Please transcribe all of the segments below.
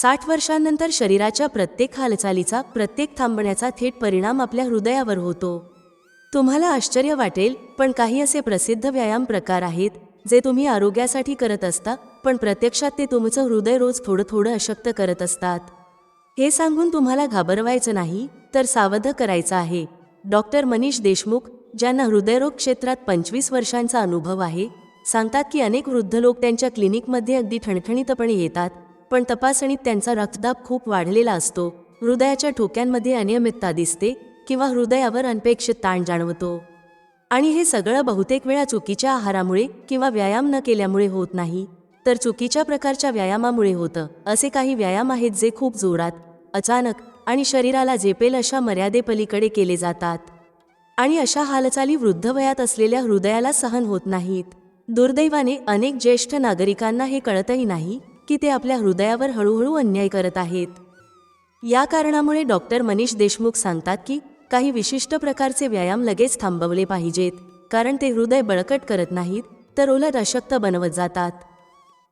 साठ वर्षांनंतर शरीराच्या प्रत्येक हालचालीचा प्रत्येक थांबण्याचा थेट परिणाम आपल्या हृदयावर होतो. तुम्हाला आश्चर्य वाटेल पण काही असे प्रसिद्ध व्यायाम प्रकार आहेत जे तुम्ही आरोग्यासाठी करत असता पण प्रत्यक्षात ते तुमचं हृदय रोज थोडं थोडं अशक्त करत असतात. हे सांगून तुम्हाला घाबरवायचं नाही तर सावध करायचं आहे. डॉक्टर मनीष देशमुख ज्यांना हृदयरोग क्षेत्रात पंचवीस वर्षांचा अनुभव आहे सांगतात की अनेक वृद्ध लोक त्यांच्या क्लिनिकमध्ये अगदी ठणठणीतपणे येतात पण तपासणीत त्यांचा रक्तदाब खूप वाढलेला असतो. हृदयाच्या ठोक्यांमध्ये अनियमितता दिसते किंवा हृदयावर अनपेक्षित ताण जाणवतो. आणि हे सगळं बहुतेक वेळा चुकीच्या आहारामुळे किंवा व्यायाम न केल्यामुळे होत नाही. तर चुकीच्या प्रकारच्या व्यायामामुळे होतं असे काही व्यायाम आहेत जे खूप जोरात अचानक आणि शरीराला झेपेल अशा मर्यादेपलीकडे केले जातात. आणि अशा हालचाली वृद्ध वयात असलेल्या हृदयाला सहन होत नाहीत. दुर्दैवाने अनेक ज्येष्ठ नागरिकांना हे कळतही नाही की ते आपल्या हृदयावर हळूहळू अन्याय करत आहेत. या कारणामुळे डॉक्टर मनीष देशमुख सांगतात की काही विशिष्ट प्रकारचे व्यायाम लगेच थांबवले पाहिजेत कारण ते हृदय बळकट करत नाहीत तर उलट अशक्त बनवत जातात.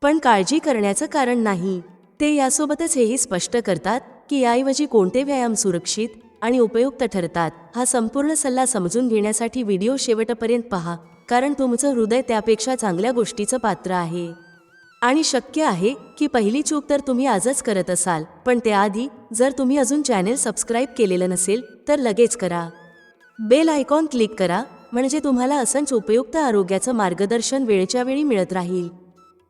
पण काळजी करण्याचं कारण नाही. ते यासोबतच हेही स्पष्ट करतात की याऐवजी कोणते व्यायाम सुरक्षित आणि उपयुक्त ठरतात हा संपूर्ण सल्ला समजून घेण्यासाठी व्हिडिओ शेवटपर्यंत पहा कारण तुमचं हृदय त्यापेक्षा चांगल्या गोष्टीचं पात्र आहे. आणि शक्य आहे की पहिली चूक तर तुम्ही आजच करत असाल पण त्याआधी जर तुम्ही अजून चॅनेल सबस्क्राईब केलेलं नसेल तर लगेच करा. बेल आयकॉन क्लिक करा म्हणजे तुम्हाला असंच उपयुक्त आरोग्याचं मार्गदर्शन वेळच्या वेळी मिळत राहील.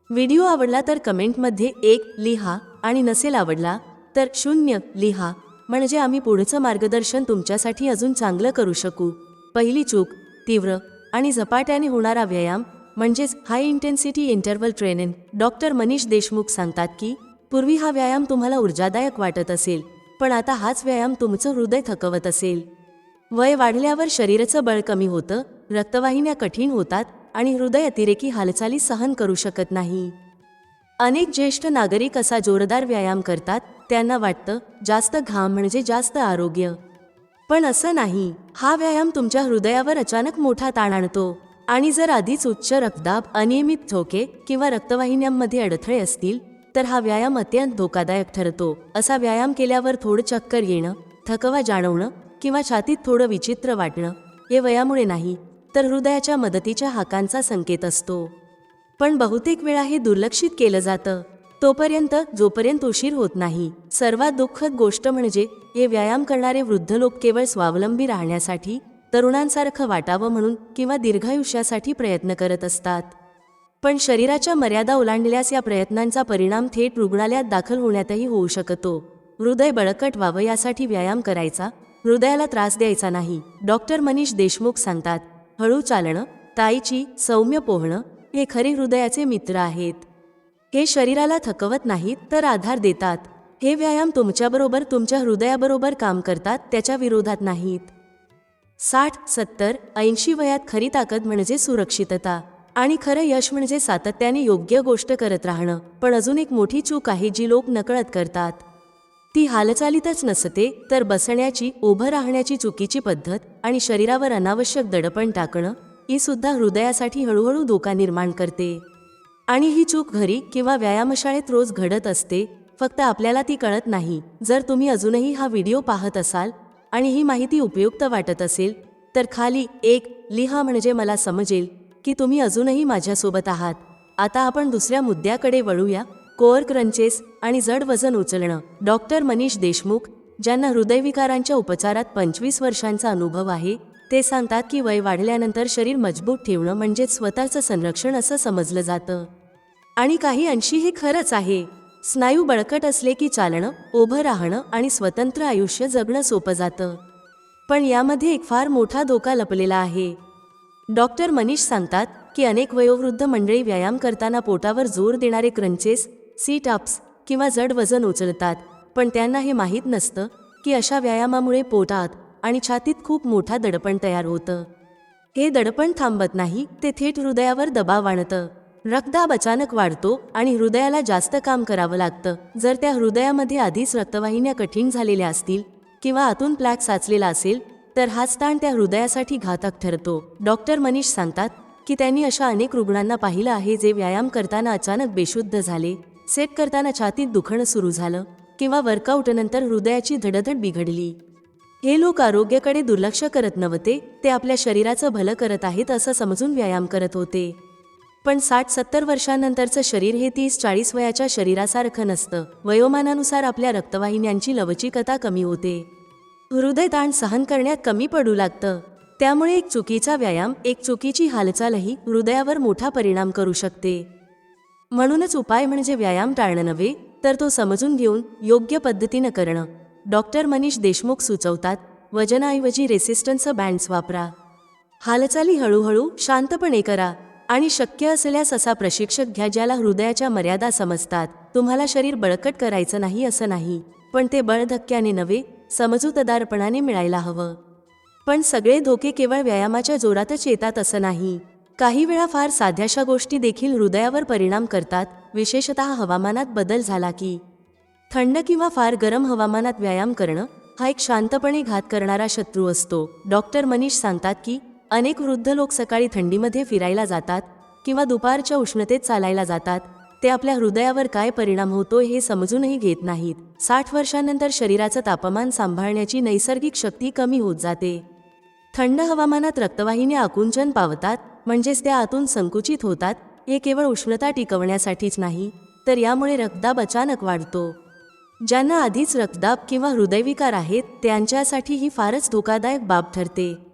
व्हिडिओ आवडला तर कमेंटमध्ये एक लिहा आणि नसेल आवडला तर शून्य लिहा म्हणजे आम्ही पुढचं मार्गदर्शन तुमच्यासाठी अजून चांगलं करू शकू. पहिली चूक तीव्र आणि झपाट्याने होणारा व्यायाम म्हणजेच high intensity interval training doctor Manish Deshmukh सांगतात की पूर्वी हा व्यायाम तुम्हाला ऊर्जादायक वाटत असेल पण आता हाच व्यायाम तुमचं हृदय थकवत असेल. वय वाढल्यावर शरीराचं बळ कमी होतं रक्तवाहिन्या कठीण होतात आणि हृदय अतिरेकी हालचाली सहन करू शकत नाही. अनेक ज्येष्ठ नागरिक असा जोरदार व्यायाम करतात त्यांना वाटतं जास्त घाम म्हणजे जास्त आरोग्य. पण असं नाही हा व्यायाम तुमच्या हृदयावर अचानक मोठा ताण आणतो. आणि जर आधीच उच्च रक्तदाब अनियमित ठोके किंवा रक्तवाहिन्यांमध्ये अडथळे असतील तर हा व्यायाम अत्यंत धोकादायक ठरतो. असा व्यायाम केल्यावर थोडं चक्कर येणं थकवा जाणवणं किंवा छातीत थोडं विचित्र वाटणं हे वयामुळे नाही तर हृदयाच्या मदतीच्या हाकांचा संकेत असतो. पण बहुतेक वेळा हे दुर्लक्षित केलं जातं. तोपर्यंत जोपर्यंत उशीर होत नाही सर्वात दुःखद गोष्ट म्हणजे हे व्यायाम करणारे वृद्ध लोक केवळ स्वावलंबी राहण्यासाठी तरुणांसारखं वाटावं म्हणून किंवा दीर्घायुष्यासाठी प्रयत्न करत असतात. पण शरीराच्या मर्यादा ओलांडल्यास या प्रयत्नांचा परिणाम थेट रुग्णालयात दाखल होण्यातही होऊ शकतो. हृदय बळकट व्हावं यासाठी व्यायाम करायचा हृदयाला त्रास द्यायचा नाही डॉक्टर मनीष देशमुख सांगतात. हळू चालणं ताईची सौम्य पोहणं हे खरे हृदयाचे मित्र आहेत. हे शरीराला थकवत नाहीत तर आधार देतात. हे व्यायाम तुमच्याबरोबर तुमच्या हृदयाबरोबर काम करतात त्याच्या विरोधात नाहीत. साठ सत्तर ऐंशी वयात खरी ताकद म्हणजे सुरक्षितता. आणि खरं यश म्हणजे सातत्याने योग्य गोष्ट करत राहणं. पण अजून एक मोठी चूक आहे जी लोक नकळत करतात. ती हालचालीतच नसते तर बसण्याची उभं राहण्याची चुकीची पद्धत आणि शरीरावर अनावश्यक दडपण टाकणं ही सुद्धा हृदयासाठी हळूहळू धोका निर्माण करते. आणि ही चूक घरी किंवा व्यायामशाळेत रोज घडत असते फक्त आपल्याला ती कळत नाही. जर तुम्ही अजूनही हा व्हिडिओ पाहत असाल आणि ही माहिती उपयुक्त वाटत असेल तर खाली एक लिहा म्हणजे मला समजेल की तुम्ही अजूनही माझ्यासोबत आहात. आता आपण दुसऱ्या मुद्द्याकडे वळूया. कोअर क्रंचेस आणि जड वजन उचलणं. डॉक्टर मनीष देशमुख ज्यांना हृदयविकारांच्या उपचारात पंचवीस वर्षांचा अनुभव आहे ते सांगतात की वय वाढल्यानंतर शरीर मजबूत ठेवणं म्हणजे स्वतःचं संरक्षण असं समजलं जातं. आणि काही अंशी हे खरंच आहे. स्नायू बळकट असले की चालणं उभं राहणं आणि स्वतंत्र आयुष्य जगणं सोपं जातं. पण यामध्ये एक फार मोठा धोका लपलेला आहे. डॉक्टर मनीष सांगतात की अनेक वयोवृद्ध मंडळी व्यायाम करताना पोटावर जोर देणारे क्रंचेस सीट अप्स किंवा जड वजन उचलतात पण त्यांना हे माहीत नसतं की अशा व्यायामामुळे पोटात आणि छातीत खूप मोठा दडपण तयार होतं. हे दडपण थांबत नाही ते थेट हृदयावर दबाव आणतं. रक्तदाब अचानक वाढतो आणि हृदयाला जास्त काम करावं लागतं. जर त्या हृदयामध्ये आधीच रक्तवाहिन्या कठीण झालेल्या असतील किंवा आतून प्लॅक साचलेला असेल तर हाच ताण त्या हृदयासाठी घातक ठरतो. डॉक्टर मनीष सांगतात की त्यांनी अशा अनेक रुग्णांना पाहिलं आहे जे व्यायाम करताना अचानक बेशुद्ध झाले सेट करताना छातीत दुखणं सुरू झालं किंवा वर्कआउटनंतर हृदयाची धडधड बिघडली. हे लोक आरोग्याकडे दुर्लक्ष करत नव्हते ते आपल्या शरीराचं भलं करत आहेत असं समजून व्यायाम करत होते. पण साठ सत्तर वर्षांनंतरचं शरीर हे तीस चाळीस वयाच्या शरीरासारखं नसतं. वयोमानानुसार आपल्या रक्तवाहिन्यांची लवचिकता कमी होते. हृदय ताण सहन करण्यात कमी पडू लागतं. त्यामुळे एक चुकीचा व्यायाम एक चुकीची हालचालही हृदयावर मोठा परिणाम करू शकते. म्हणूनच उपाय म्हणजे व्यायाम टाळणं नव्हे तर तो समजून घेऊन योग्य पद्धतीनं करणं. डॉक्टर मनीष देशमुख सुचवतात वजनाऐवजी रेसिस्टन्स बँड्स वापरा. हालचाली हळूहळू शांतपणे करा. आणि शक्य असल्यास असा प्रशिक्षक घ्या ज्याला हृदयाच्या मर्यादा समजतात. तुम्हाला शरीर बळकट करायचं नाही असं नाही. पण ते बळधक्क्याने नव्हे समजूतदारपणाने मिळायला हवं. पण सगळे धोके केवळ व्यायामाच्या जोरातच येतात असं नाही. काही वेळा फार साध्याशा गोष्टी देखील हृदयावर परिणाम करतात विशेषत हवामानात बदल झाला की. थंड किंवा फार गरम हवामानात व्यायाम करणं हा एक शांतपणे घात करणारा शत्रू असतो. डॉक्टर मनीष सांगतात की अनेक वृद्ध लोक सकाळी थंडीमध्ये फिरायला जातात किंवा दुपारच्या उष्णतेत चालायला जातात. ते आपल्या हृदयावर काय परिणाम होतो हे समजूनही घेत नाहीत. साठ वर्षांनंतर शरीराचं तापमान सांभाळण्याची नैसर्गिक शक्ती कमी होत जाते. थंड हवामानात रक्तवाहिन्या आकुंचन पावतात म्हणजेच त्या आतून संकुचित होतात हे केवळ उष्णता टिकवण्यासाठीच नाही तर यामुळे रक्तदाब अचानक वाढतो. ज्यांना आधीच रक्तदाब किंवा हृदयविकार आहेत त्यांच्यासाठी ही फारच धोकादायक बाब ठरते.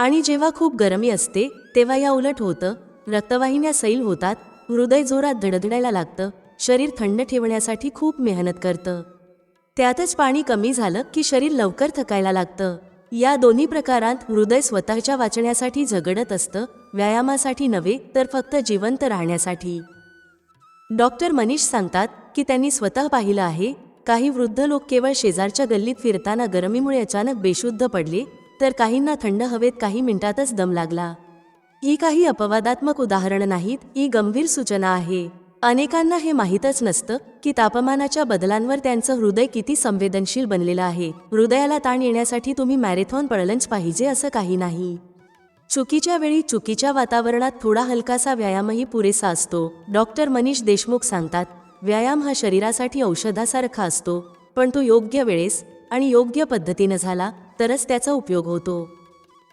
आणि जेव्हा खूप गरमी असते तेव्हा या उलट होतं. रक्तवाहिन्या सैल होतात हृदय जोरात धडधडायला लागतं शरीर थंड ठेवण्यासाठी खूप मेहनत करतं. त्यातच पाणी कमी झालं की शरीर लवकर थकायला लागतं. या दोन्ही प्रकारात हृदय स्वतःच्या वाचण्यासाठी झगडत असतं व्यायामासाठी नव्हे तर फक्त जिवंत राहण्यासाठी. डॉक्टर मनीष सांगतात की त्यांनी स्वतः पाहिलं आहे काही वृद्ध लोक केवळ शेजारच्या गल्लीत फिरताना गरमीमुळे अचानक बेशुद्ध पडले तर काहींना थंड हवेत काही मिनिटातच दम लागला. ही काही अपवादात्मक उदाहरणं नाहीत ही गंभीर सूचना आहे. अनेकांना हे माहीतच नसतं की तापमानाच्या बदलांवर त्यांचं हृदय किती संवेदनशील बनलेलं आहे. हृदयाला ताण येण्यासाठी तुम्ही मॅरेथॉन पळलंच पाहिजे असं काही नाही. चुकीच्या वेळी चुकीच्या वातावरणात थोडा हलकासा व्यायामही पुरेसा असतो. डॉक्टर मनीष देशमुख सांगतात व्यायाम हा शरीरासाठी औषधासारखा असतो पण तो योग्य वेळेस आणि योग्य पद्धतीनं झाला तरच त्याचा उपयोग होतो.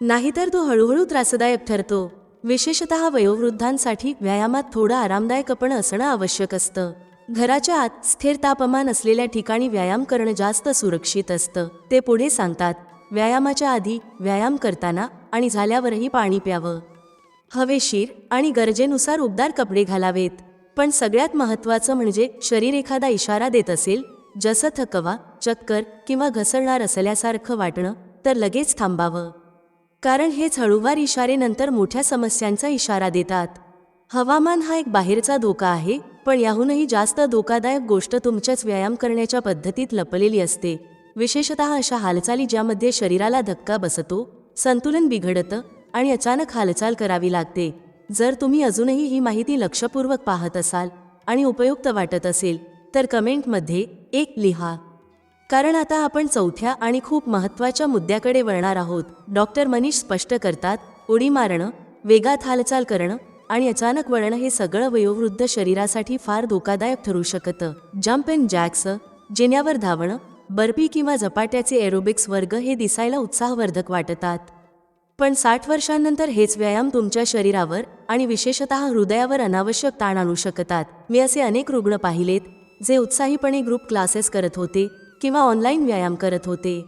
नाहीतर तो हळूहळू त्रासदायक ठरतो. विशेषत वयोवृद्धांसाठी व्यायामात थोडं आरामदायक पण असणं आवश्यक असतं. घराच्या आत स्थिर तापमान असलेल्या ठिकाणी व्यायाम करणं जास्त सुरक्षित असतं. ते पुढे सांगतात व्यायामाच्या आधी व्यायाम करताना आणि झाल्यावरही पाणी प्यावं. हवेशीर आणि गरजेनुसार उबदार कपडे घालावेत. पण सगळ्यात महत्त्वाचं म्हणजे शरीर एखादा इशारा देत असेल जसं थकवा चक्कर किंवा घसरणार असल्यासारखं वाटणं तर लगेच थांबावं. कारण हेच हळूवार इशारेनंतर मोठ्या समस्यांचा इशारा देतात. हवामान हा एक बाहेरचा धोका आहे पण याहूनही जास्त धोकादायक गोष्ट तुमच्याच व्यायाम करण्याच्या पद्धतीत लपलेली असते. विशेषत अशा हालचाली ज्यामध्ये शरीराला धक्का बसतो संतुलन बिघडतं आणि अचानक हालचाल करावी लागते. जर तुम्ही अजूनही ही माहिती लक्षपूर्वक पाहत असाल आणि उपयुक्त वाटत असेल तर कमेंटमध्ये एक लिहा. कारण आता आपण चौथ्या आणि खूप महत्त्वाच्या मुद्द्याकडे वळणार आहोत. डॉक्टर मनीष स्पष्ट करतात उडी मारणं वेगात हालचाल करणं आणि अचानक वळणं हे सगळं वयोवृद्ध शरीरासाठी फार धोकादायक ठरू शकतं. जम्प अँड जॅक्स जिन्यावर धावणं बर्फी किंवा झपाट्याचे एरोबिक्स वर्ग हे दिसायला उत्साहवर्धक वाटतात. पण साठ वर्षांनंतर हेच व्यायाम तुमच्या शरीरावर आणि विशेषतः हृदयावर अनावश्यक ताण आणू शकतात. मी असे अनेक रुग्ण पाहिलेत जे उत्साहीपणे ग्रुप क्लासेस करत होते किंवा ऑनलाईन व्यायाम करत होते.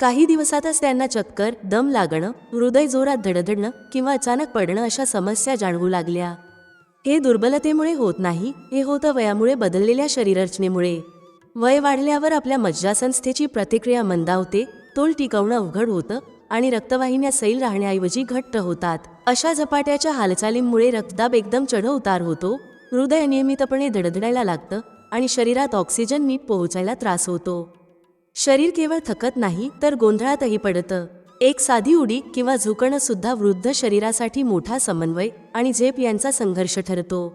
काही दिवसातच त्यांना चक्कर दम लागणं हृदय जोरात धडधडणं किंवा अचानक पडणं अशा समस्या जाणवू लागल्या. हे दुर्बलतेमुळे होत नाही हे होतं वयामुळे बदललेल्या शरीररचनेमुळे. वय वाढल्यावर आपल्या मज्जासंस्थेची प्रतिक्रिया मंदावते तोल टिकवणं अवघड होतं आणि रक्तवाहिन्या सैल राहण्याऐवजी घट्ट होतात. अशा झपाट्याच्या हालचालींमुळे रक्तदाब एकदम चढ उतार होतो हृदय नियमितपणे धडधडायला लागतं आणि शरीरात ऑक्सिजन नीट पोहोचायला त्रास होतो. शरीर केवळ थकत नाही तर गोंधळातही पडतं. एक साधी उडी किंवा झुकणं सुद्धा वृद्ध शरीरासाठी मोठा समन्वय आणि झेप यांचा संघर्ष ठरतो.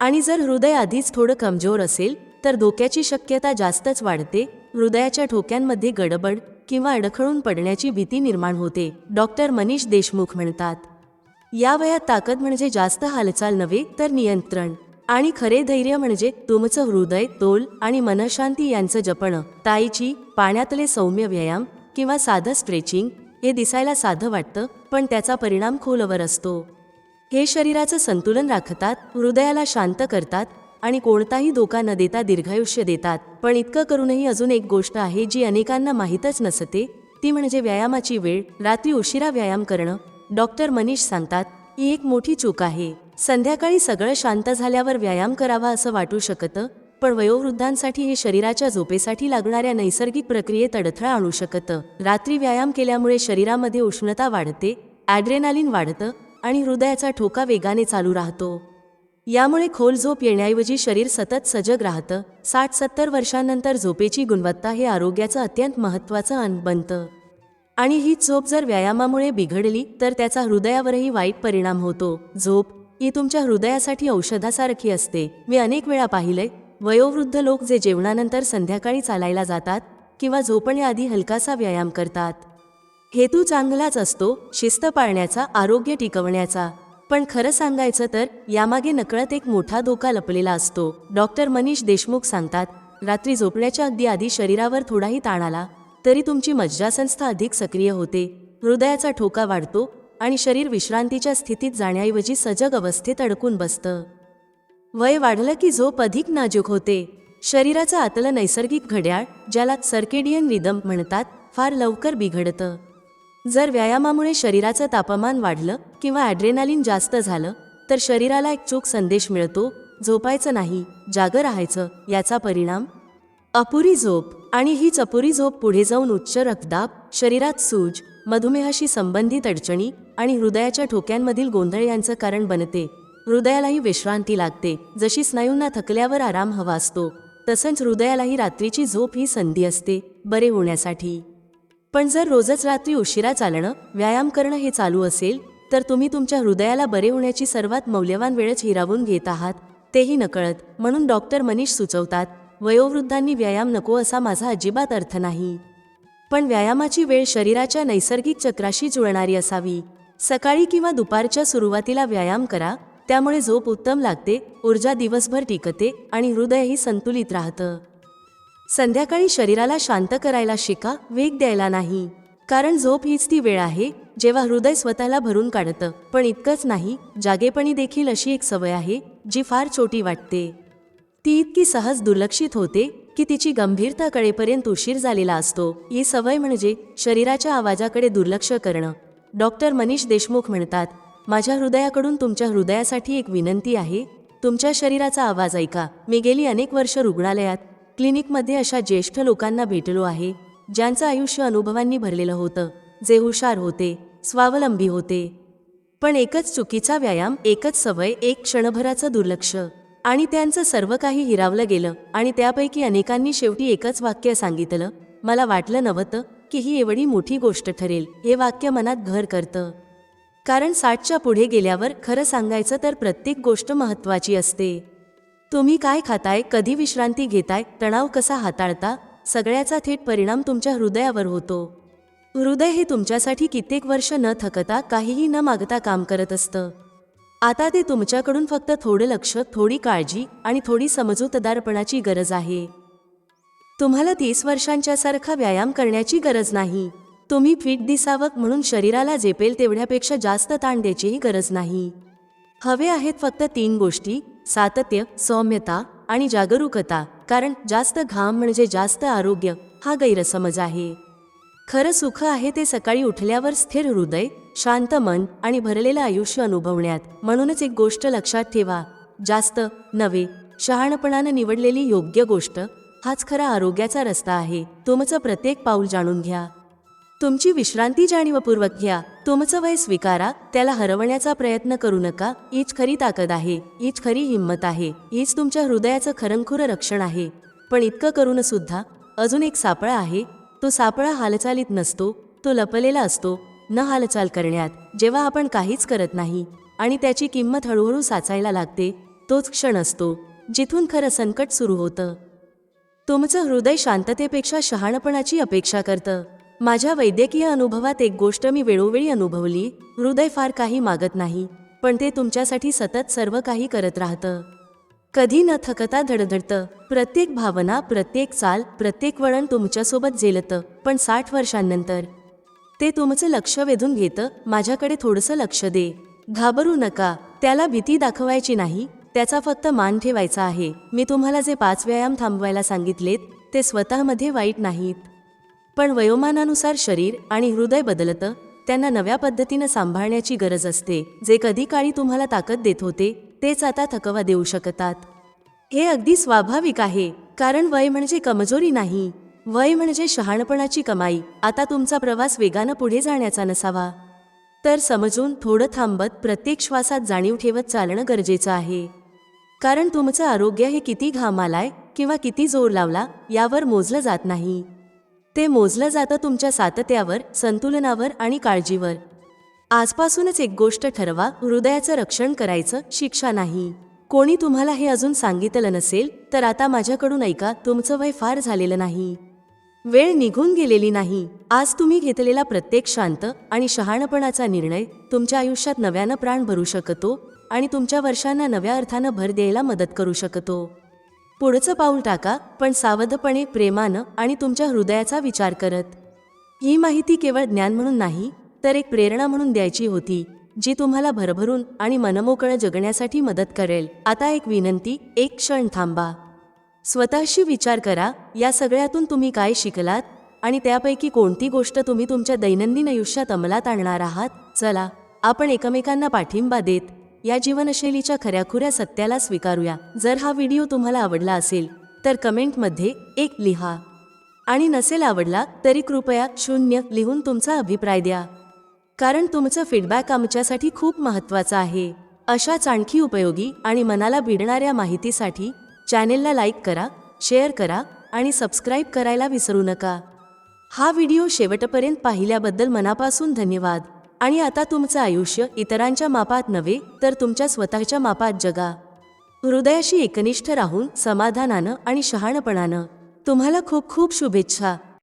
आणि जर हृदय आधीच थोडं कमजोर असेल तर धोक्याची शक्यता जास्तच वाढते हृदयाच्या ठोक्यांमध्ये गडबड किंवा अडखळून पडण्याची भीती निर्माण होते डॉक्टर मनीष देशमुख म्हणतात. या वयात ताकद म्हणजे जास्त हालचाल नव्हे तर नियंत्रण. आणि खरे धैर्य म्हणजे तुमचं हृदय तोल आणि मनशांती यांचं जपणं. ताईची पाण्यातले सौम्य व्यायाम किंवा साधं स्ट्रेचिंग हे दिसायला साधं वाटतं पण त्याचा परिणाम खोलवर असतो. हे शरीराचं संतुलन राखतात हृदयाला शांत करतात आणि कोणताही धोका न देता दीर्घायुष्य देतात. पण इतकं करूनही अजून एक गोष्ट आहे जी अनेकांना माहीतच नसते ती म्हणजे व्यायामाची वेळ रात्री उशिरा व्यायाम करणं. डॉक्टर मनीष सांगतात ही एक मोठी चूक आहे. संध्याकाळी सगळं शांत झाल्यावर व्यायाम करावा असं वाटू शकतं पण वयोवृद्धांसाठी हे शरीराच्या झोपेसाठी लागणाऱ्या नैसर्गिक प्रक्रियेत अडथळा आणू शकतं. रात्री व्यायाम केल्यामुळे शरीरामध्ये उष्णता वाढते ॲड्रेनालिन वाढतं आणि हृदयाचा ठोका वेगाने चालू राहतो. यामुळे खोल झोप येण्याऐवजी शरीर सतत सजग राहतं. साठ सत्तर वर्षांनंतर झोपेची गुणवत्ता हे आरोग्याचं अत्यंत महत्त्वाचं अन बनतं. आणि ही झोप जर व्यायामामुळे बिघडली तर त्याचा हृदयावरही वाईट परिणाम होतो. झोप ही तुमच्या हृदयासाठी औषधासारखी असते. मी अनेक वेळा पाहिले वयोवृद्ध लोक जे जेवणानंतर संध्याकाळी चालायला जातात किंवा झोपण्याआधी हलकासा व्यायाम करतात. हेतू चांगलाच असतो शिस्त पाळण्याचा आरोग्य टिकवण्याचा. पण खरं सांगायचं तर यामागे नकळत एक मोठा धोका लपलेला असतो. डॉक्टर मनीष देशमुख सांगतात रात्री झोपण्याच्या अगदी आधी शरीरावर थोडाही ताण आला तरी तुमची मज्जासंस्था अधिक सक्रिय होते. हृदयाचा ठोका वाढतो आणि शरीर विश्रांतीच्या स्थितीत जाण्याऐवजी सजग अवस्थेत अडकून बसतं. वय वाढलं की झोप अधिक नाजूक होते. शरीराचं आतलं नैसर्गिक घड्याळ ज्याला सर्केडियन रिदम म्हणतात फार लवकर बिघडतं. जर व्यायामामुळे शरीराचं तापमान वाढलं किंवा ॲड्रेनालिन जास्त झालं तर शरीराला एक चूक संदेश मिळतो झोपायचं नाही जागं राहायचं याचा परिणाम? अपुरी झोप आणि हीच अपुरी झोप पुढे जाऊन उच्च रक्तदाब शरीरात सूज मधुमेहाशी संबंधित अडचणी आणि हृदयाच्या ठोक्यांमधील गोंधळ यांचं कारण बनते. हृदयालाही विश्रांती लागते. जशी स्नायूंना थकल्यावर आराम हवा असतो तसंच हृदयालाही रात्रीची झोप ही संधी असते बरे होण्यासाठी. पण जर रोजच रात्री उशिरा चालणं व्यायाम करणं हे चालू असेल तर तुम्ही तुमच्या हृदयाला बरे होण्याची सर्वात मौल्यवान वेळच हिरावून घेत आहात तेही नकळत. म्हणून डॉक्टर मनीष सुचवतात वयोवृद्धांनी व्यायाम नको असा माझा अजिबात अर्थ नाही. पण व्यायामाची वेळ शरीराच्या नैसर्गिक चक्राशी जुळणारी असावी. सकाळी किंवा दुपारच्या सुरुवातीला व्यायाम करा त्यामुळे झोप उत्तम लागते ऊर्जा दिवसभर टिकते आणि हृदयही संतुलित राहतं. संध्याकाळी शरीराला शांत करायला शिका वेग द्यायला नाही. कारण झोप हीच ती वेळ आहे जेव्हा हृदय स्वतःला भरून काढतं पण इतकंच नाही जागेपणी देखील अशी एक सवय आहे जी फार छोटी वाटते. ती इतकी सहज दुर्लक्षित होते की तिची गंभीरता कळेपर्यंत उशीर झालेला असतो. ही सवय म्हणजे शरीराच्या आवाजाकडे दुर्लक्ष करणं. डॉक्टर मनीष देशमुख म्हणतात माझ्या हृदयाकडून तुमच्या हृदयासाठी एक विनंती आहे. तुमच्या शरीराचा आवाज ऐका. मी गेली अनेक वर्ष रुग्णालयात. क्लिनिकमध्ये अशा ज्येष्ठ लोकांना भेटलो आहे. ज्यांचं आयुष्य अनुभवांनी भरलेलं होतं. जे हुशार होते स्वावलंबी होते. पण एकच चुकीचा व्यायाम एकच सवय एक क्षणभराचं दुर्लक्ष. आणि त्यांचं सर्व काही हिरावलं गेलं. आणि त्यापैकी अनेकांनी शेवटी एकच वाक्य सांगितलं. मला वाटलं नव्हतं की ही एवढी मोठी गोष्ट ठरेल हे वाक्य मनात घर करतं. कारण साठच्या पुढे गेल्यावर खरं सांगायचं तर प्रत्येक गोष्ट महत्त्वाची असते. तुम्ही काय खाताय कधी विश्रांती घेताय तणाव कसा हाताळता सगळ्याचा थेट परिणाम तुमच्या हृदयावर होतो. हृदय हे तुमच्यासाठी कित्येक वर्ष न थकता काहीही न मागता काम करत असतं. आता ते तुमच्याकडून फक्त थोडं लक्ष थोडी काळजी आणि थोडी समजूतदारपणाची गरज आहे. तुम्हाला तीस वर्षांच्या सारखा व्यायाम करण्याची गरज नाही. तुम्ही फिट दिसावं म्हणून शरीराला झेपेल तेवढ्यापेक्षा जास्त ताण द्यायचीही गरज नाही. हवे आहेत फक्त तीन गोष्टी सातत्य सौम्यता आणि जागरूकता कारण जास्त घाम म्हणजे जास्त आरोग्य हा गैरसमज आहे. खरं सुख आहे ते सकाळी उठल्यावर स्थिर हृदय शांत मन आणि भरलेलं आयुष्य अनुभवण्यात. म्हणूनच एक गोष्ट लक्षात ठेवा जास्त नवे शहाणपणानं निवडलेली योग्य गोष्ट हाच खरा आरोग्याचा रस्ता आहे. तुमचं प्रत्येक पाऊल जाणून घ्या. तुमची विश्रांती जाणीवपूर्वक घ्या. तुमचं वय स्वीकारा. त्याला हरवण्याचा प्रयत्न करू नका. हीच खरी ताकद आहे. हीच खरी हिंमत आहे. हीच तुमच्या हृदयाचं खरंखुरं रक्षण आहे. पण इतकं करून सुद्धा अजून एक सापळा आहे. तो सापळा हालचालीत नसतो. तो लपलेला असतो. न हालचाल करण्यात. जेव्हा आपण काहीच करत नाही आणि त्याची किंमत हळूहळू साचायला लागते तोच क्षण असतो जिथून खरं संकट सुरू होतं. तुमचं हृदय शांततेपेक्षा शहाणपणाची अपेक्षा करतं. माझ्या वैद्यकीय अनुभवात एक गोष्ट मी वेळोवेळी अनुभवली हृदय फार काही मागत नाही पण ते तुमच्यासाठी सतत सर्व काही करत राहतं. कधी न थकता धडधडतं प्रत्येक भावना प्रत्येक चाल प्रत्येक वळण तुमच्यासोबत झेलतं पण साठ वर्षांनंतर. ते तुमचं लक्ष वेधून घेतं माझ्याकडे थोडंसं लक्ष दे. घाबरू नका त्याला भीती दाखवायची नाही त्याचा फक्त मान ठेवायचा आहे. मी तुम्हाला जे पाच व्यायाम थांबवायला सांगितलेत ते स्वतःमध्ये वाईट नाहीत. पण वयोमानानुसार शरीर आणि हृदय बदलतं त्यांना नव्या पद्धतीनं सांभाळण्याची गरज असते. जे कधी काळी तुम्हाला ताकद देत होते तेच आता थकवा देऊ शकतात. हे अगदी स्वाभाविक आहे कारण वय म्हणजे कमजोरी नाही. वय म्हणजे शहाणपणाची कमाई. आता तुमचा प्रवास वेगानं पुढे जाण्याचा नसावा. तर समजून थोडं थांबत प्रत्येक श्वासात जाणीव ठेवत चालणं गरजेचं आहे. कारण तुमचं आरोग्य हे किती घाम आलाय किंवा किती जोर लावला यावर मोजलं जात नाही. ते मोजलं जातं तुमच्या सातत्यावर संतुलनावर आणि काळजीवर. आजपासूनच एक गोष्ट ठरवा हृदयाचं रक्षण करायचं शिक्षा नाही. कोणी तुम्हाला हे अजून सांगितलं नसेल तर आता माझ्याकडून ऐका तुमचं वय फार झालेलं नाही. वेळ निघून गेलेली नाही. आज तुम्ही घेतलेला प्रत्येक शांत आणि शहाणपणाचा निर्णय तुमच्या आयुष्यात नव्यानं प्राण भरू शकतो आणि तुमच्या वर्षांना नव्या अर्थानं भर द्यायला मदत करू शकतो. पुढचं पाऊल टाका पण सावधपणे प्रेमानं आणि तुमच्या हृदयाचा विचार करत. ही माहिती केवळ ज्ञान म्हणून नाही तर एक प्रेरणा म्हणून द्यायची होती जी तुम्हाला भरभरून आणि मनमोकळं जगण्यासाठी मदत करेल. आता एक विनंती एक क्षण थांबा. स्वतःशी विचार करा या सगळ्यातून तुम्ही काय शिकलात आणि त्यापैकी कोणती गोष्ट तुम्ही तुमच्या दैनंदिन आयुष्यात अंमलात आणणार आहात? चला आपण एकमेकांना पाठिंबा देत या जीवनशैलीच्या खऱ्याखुऱ्या सत्याला स्वीकारूया. जर हा व्हिडिओ तुम्हाला आवडला असेल तर कमेंटमध्ये एक लिहा. आणि नसेल आवडला तरी कृपया शून्य लिहून तुमचा अभिप्राय द्या. कारण तुमचं फीडबॅक आमच्यासाठी खूप महत्त्वाचं आहे. अशाच आणखी उपयोगी आणि मनाला भिडणाऱ्या माहितीसाठी चॅनेलला लाईक करा शेअर करा आणि सबस्क्राईब करायला विसरू नका. हा व्हिडिओ शेवटपर्यंत पाहिल्याबद्दल मनापासून धन्यवाद. आणि आता तुमचं आयुष्य इतरांच्या मापात नव्हे तर तुमच्या स्वतःच्या मापात जगा. हृदयाशी एकनिष्ठ राहून समाधानानं आणि शहाणपणानं तुम्हाला खूप खूप शुभेच्छा.